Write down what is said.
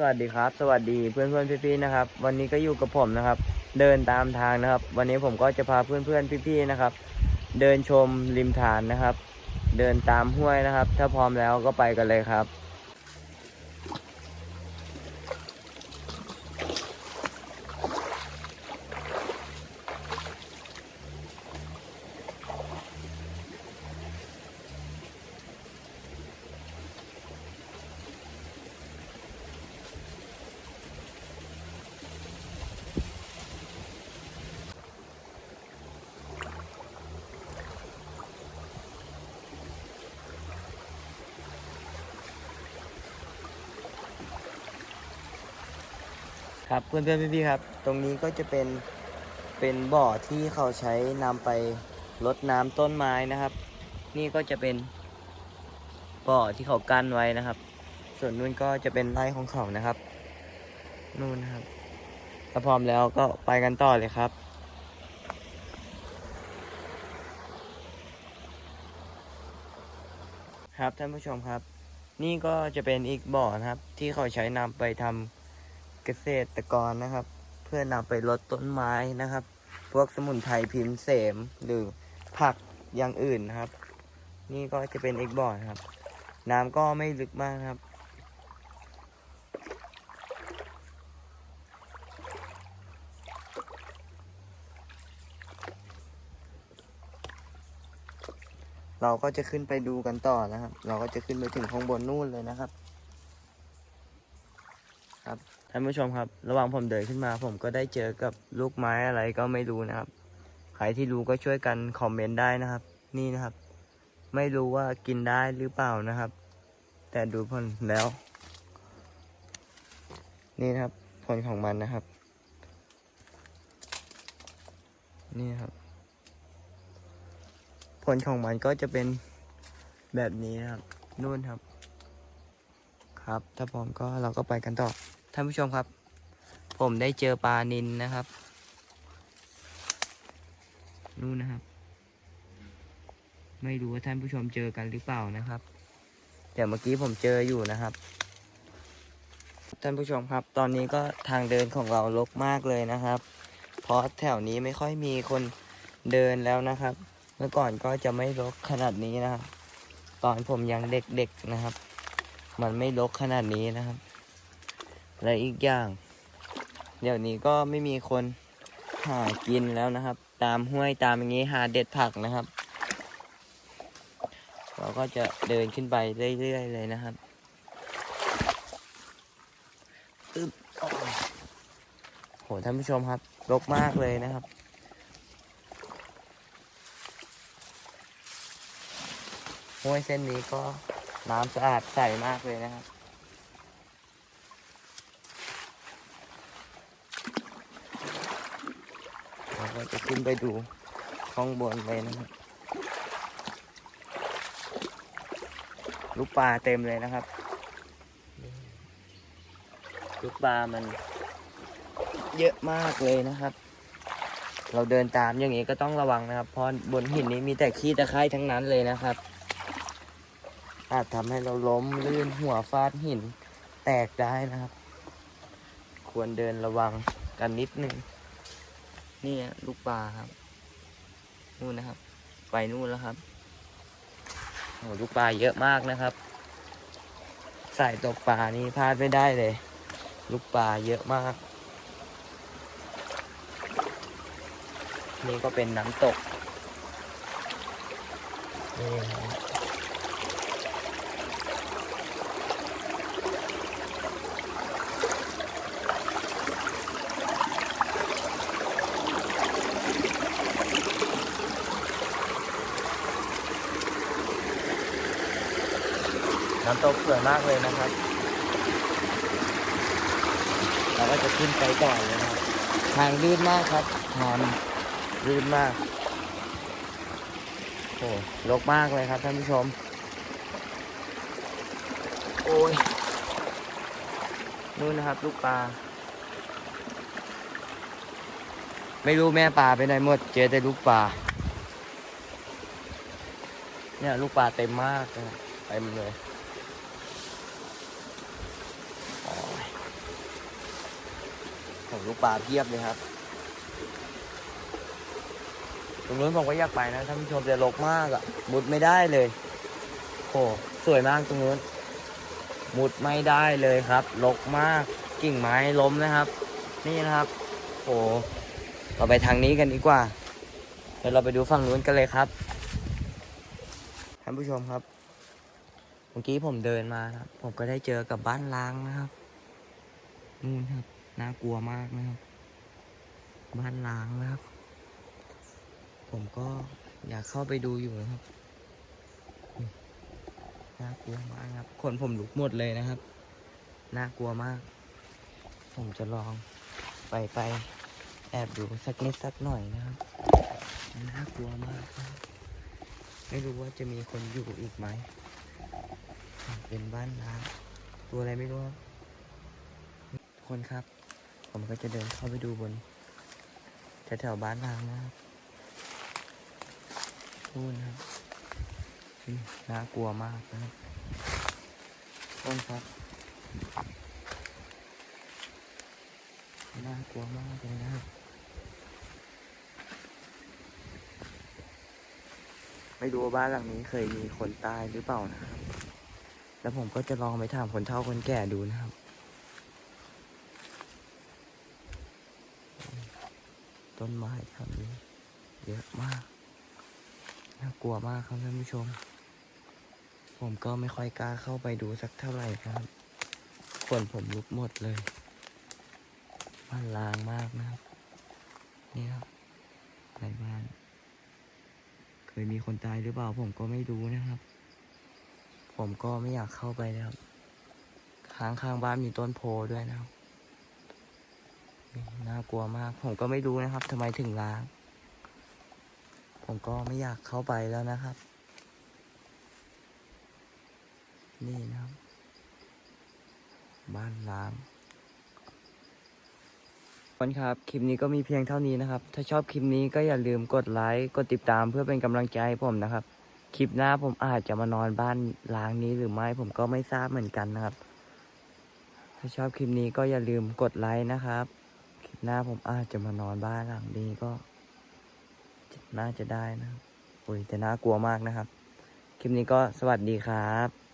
สวัสดีครับ สวัสดีเพื่อนเพื่อนๆพี่ๆนะครับ วันนี้ก็อยู่กับผมนะครับ เดินตามทางนะครับ วันนี้ผมก็จะพาเพื่อนเพื่อนๆพี่ๆนะครับ เดินชมริมฐานนะครับ เดินตามห้วยนะครับ ถ้าพร้อมแล้วก็ไปกันเลยครับ ครับเพื่อนเพื่อนพี่ๆครับ ตรงนี้ก็จะเป็นเป็นบ่อที่เขาใช้นำไปรดน้ำต้นไม้นะครับ นี่ก็จะเป็นบ่อที่เขากั้นไว้นะครับ ส่วนนู้นก็จะเป็นไร่ของเขานะครับ นู่นนะครับถ้าพร้อมแล้วก็ไปกันต่อเลยครับครับท่านผู้ชมครับ นี่ก็จะเป็นอีกบ่อนะครับ ที่เขาใช้นำไปทำ เกษตรกรนะครับ เพื่อนำไปลดต้นไม้นะครับ พวกสมุนไพรพิมพ์เสมหรือผักอย่างอื่นนะครับ นี่ก็จะเป็นเอกบอร์ดครับ น้ำก็ไม่ลึกมากครับ เราก็จะขึ้นไปดูกันต่อนะครับ เราก็จะขึ้นไปถึงข้างบนนู่นเลยนะครับ ครับท่านผู้ชมครับ ระหว่างผมเดินขึ้นมา ผมก็ได้เจอกับลูกไม้อะไรก็ไม่รู้นะครับ ใครที่รู้ก็ช่วยกันคอมเมนต์ได้นะครับ นี่นะครับ ไม่รู้ว่ากินได้หรือเปล่านะครับ แต่ดูผลแล้ว นี่นะครับ ผลของมันนะครับ นี่ครับ ผลของมันก็จะเป็นแบบนี้นะครับนู่นครับ ครับ ถ้าพร้อมก็เราก็ไปกันต่อ ท่านผู้ชมครับ ผมได้เจอปลานินนะครับ นู่นนะครับ ไม่รู้ว่าท่านผู้ชมเจอกันหรือเปล่านะครับแต่เมื่อกี้ผมเจออยู่นะครับ ท่านผู้ชมครับ ตอนนี้ก็ทางเดินของเรารกมากเลยนะครับ เพราะแถวนี้ไม่ค่อยมีคนเดินแล้วนะครับ เมื่อก่อนก็จะไม่รกขนาดนี้นะครับ ตอนผมยังเด็กๆนะครับ มันไม่รกขนาดนี้นะครับ และอีกอย่าง เดี๋ยวนี้ก็ไม่มีคนหากินแล้วนะครับ ตามห้วยตามอย่างนี้หาเด็ดผักนะครับ เราก็จะเดินขึ้นไปเรื่อยๆเลยนะครับอึบโอ้ยโหท่านผู้ชมครับรกมากเลยนะครับห้วยเส้นนี้ก็น้ำสะอาดใสมากเลยนะครับ เราจะขึ้นไปดูข้างบนเลยนะครับลูกปลาเต็มเลยนะครับ ลูกปลามันเยอะมากเลยนะครับ เราเดินตามอย่างนี้ก็ต้องระวังนะครับ เพราะบนหินนี้มีแต่ขี้ตะไคร่ทั้งนั้นเลยนะครับ อาจทำให้เราล้มลื่นหัวฟาดหินแตกได้นะครับ ควรเดินระวังกันนิดนึง นี่อะลูกปลาครับ นู่นนะครับ ไปนู่นแล้วครับโอ้ลูกปลาเยอะมากนะครับ สายตกปลานี่พลาดไม่ได้เลย ลูกปลาเยอะมาก นี่ก็เป็นน้ำตกนี่ครับ น้ำตกสวยมากเลยนะครับ เราก็จะขึ้นไปก่อนเลยนะครับ ทางลื่นมากครับทางลื่นมากโอ้รกมากเลยครับท่านผู้ชม โอ้ยนู่นนะครับ ลูกปลา ไม่รู้แม่ปลาไปไหนหมด เจอแต่ลูกปลา เนี่ย ลูกปลาเต็มมากเลยเต็มเลยโอ้ย ผมลูกปลาเพียบเลยครับตรงนู้นผมก็อยากไปนะท่านผู้ชมจะรกมากอะมุดไม่ได้เลยโอ้สวยมากตรงนู้น มุดไม่ได้เลยครับรกมากกิ่งไม้ล้มนะครับ นี่นะครับโอ้เราไปทางนี้กันดีกว่า เดี๋ยวเราไปดูฝั่งนู้นกันเลยครับท่านผู้ชมครับเมื่อกี้ผมเดินมาครับ ผมก็ได้เจอกับบ้านล้างนะครับนู่นครับ น่ากลัวมากนะครับ บ้านล้างนะครับ ผมก็อยากเข้าไปดูอยู่นะครับน่ากลัวมากครับ คนผมลุกหมดเลยนะครับ น่ากลัวมาก ผมจะลองไปไปแอบดูสักนิดสักหน่อยนะครับ น่ากลัวมากครับไม่รู้ว่าจะมีคนอยู่อีกไหม เป็นบ้านล้างตัวอะไรไม่รู้ครับคนครับ ผมก็จะเดินเข้าไปดูบนแถวๆบ้านล้างนะครับนู่นครับน่ากลัวมากนะครับต้นครับน่ากลัวมากเลยนะครับไม่รู้ว่าบ้านหลังนี้เคยมีคนตายหรือเปล่านะครับ แล้วผมก็จะลองไปถามคนเฒ่าคนแก่ดูนะครับ ต้นไม้แถวนี้เยอะมากน่ากลัวมากครับท่านผู้ชม ผมก็ไม่ค่อยกล้าเข้าไปดูสักเท่าไหร่ครับขนผมลุกหมดเลยบ้านลางมากนะครับ นี่ครับในบ้าน เคยมีคนตายหรือเปล่าผมก็ไม่รู้นะครับ ผมก็ไม่อยากเข้าไปแล้วข้างข้างบ้านมีต้นโพด้วยนะครับ น่ากลัวมาก ผมก็ไม่รู้นะครับทำไมถึงล้าง ผมก็ไม่อยากเข้าไปแล้วนะครับ นี่นะครับ บ้านล้างคนครับ คลิปนี้ก็มีเพียงเท่านี้นะครับ ถ้าชอบคลิปนี้ก็อย่าลืมกดไลค์ กดติดตามเพื่อเป็นกำลังใจให้ผมนะครับ คลิปหน้าผมอาจจะมานอนบ้านล้างนี้หรือไม่ผมก็ไม่ทราบเหมือนกันนะครับ ถ้าชอบคลิปนี้ก็อย่าลืมกดไลค์นะครับ หน้าผมอาจจะมานอนบ้านหลังนี้ก็ น่าจะได้นะโอ้ยแต่น่ากลัวมากนะครับ คลิปนี้ก็สวัสดีครับ